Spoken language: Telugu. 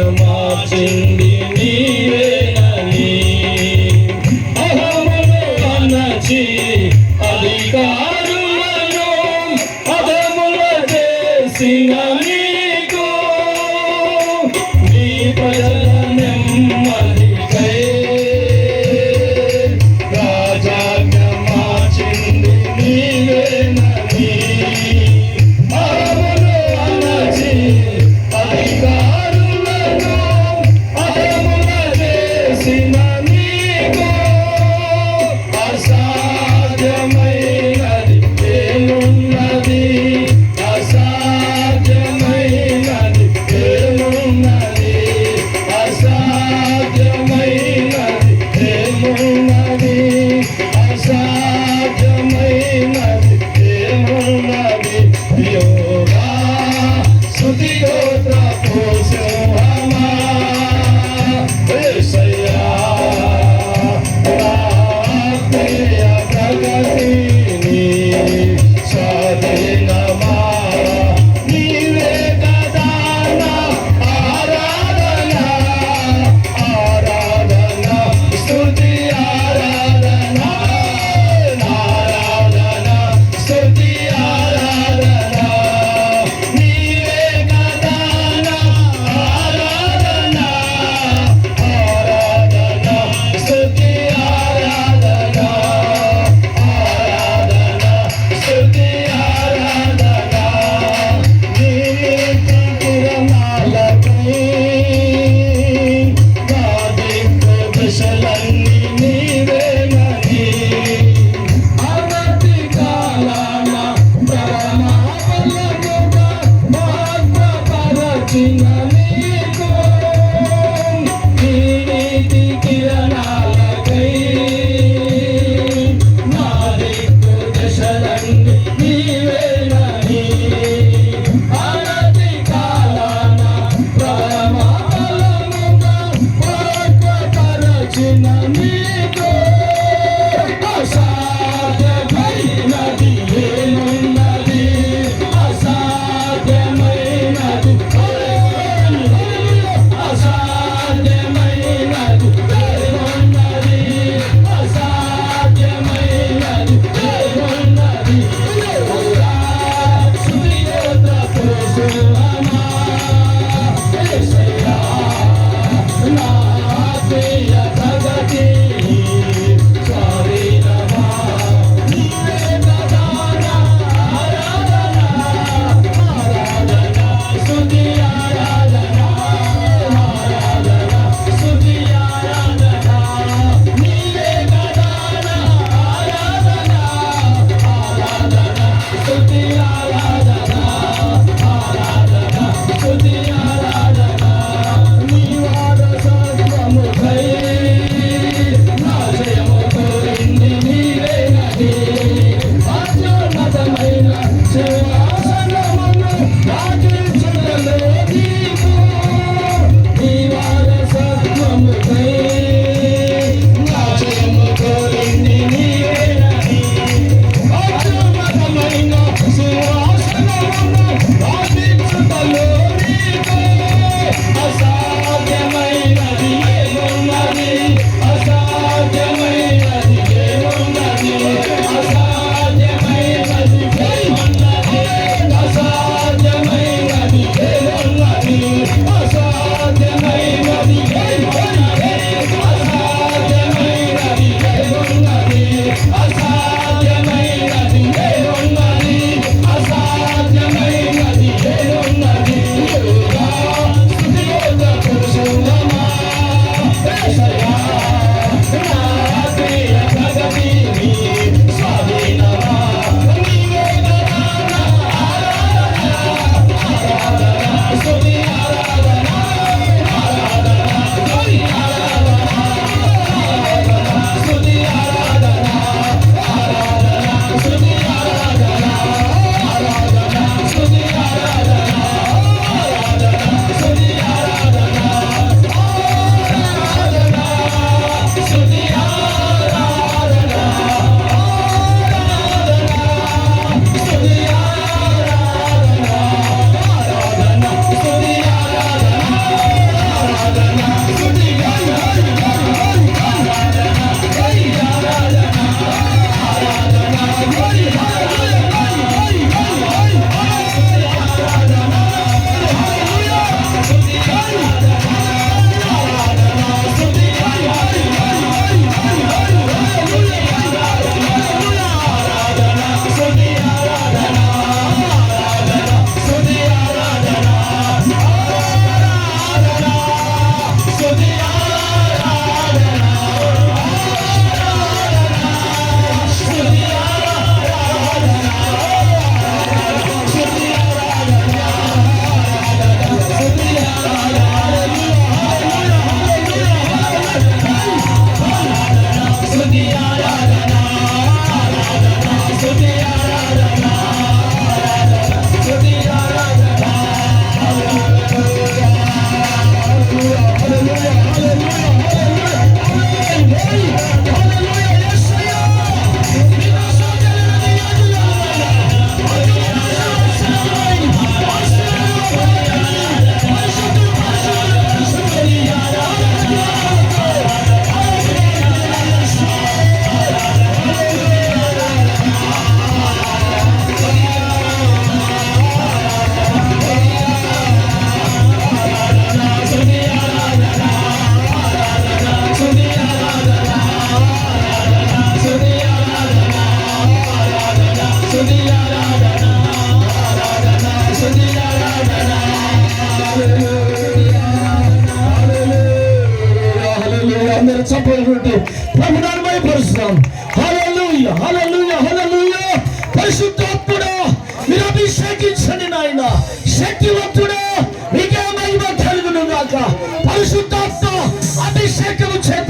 రాజాజ్ఞమాచింది నీవేనని అహమును అనచి అధికారులను అధముల చేసిన నీకు. నీ ప్రజలు సాధమైన Happy Love. هللويا هللويا هللويا కాపాడినట్టు ప్రభుత్వాన్ని భయపరుస్తున్నాం హల్లెలూయ హల్లెలూయ హల్లెలూయ పరిశుద్ధాత్ముడా మీరు అభిషేకించండి నాయన శక్తివంతుడా మీకే మహిమ కలుగును గాక పరిశుద్ధాత్మ అభిషేకము చేత